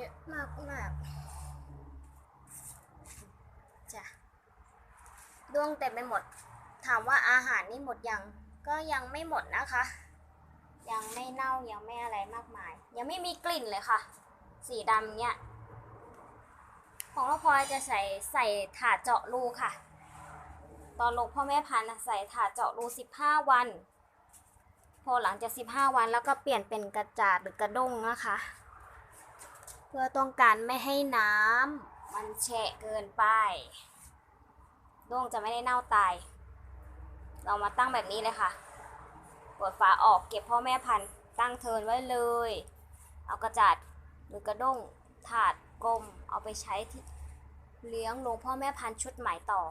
เยอะมากมากจ้ะดวงเต็มไปหมด ถามว่าอาหารนี่หมดยัง ก็ยังไม่หมดนะคะ ยังไม่เน่ายังไม่อะไรมากมาย ยังไม่มีกลิ่นเลยค่ะ สีดำเนี่ย ของเราพลอยจะใส่ใส่ถาดเจาะรูค่ะ ตอนลงพ่อแม่พันธุ์ใส่ถาดเจาะรู 15 วัน พอหลังจาก 15 วันแล้วก็เปลี่ยนเป็นกระจาดหรือกระด้งนะคะ เพื่อต้องการไม่ให้น้ำมันแฉะเกินไปด้วงจะไม่ได้เน่าตาย เรามาตั้งแบบนี้เลยค่ะเปิดฝาออกเก็บพ่อแม่พันธุ์ตั้งเทินไว้เลย เอากระจาดหรือกระด้งถาดกลมเอาไปใช้ที่เลี้ยงลงพ่อแม่พันธุ์ชุดใหม่ต่อ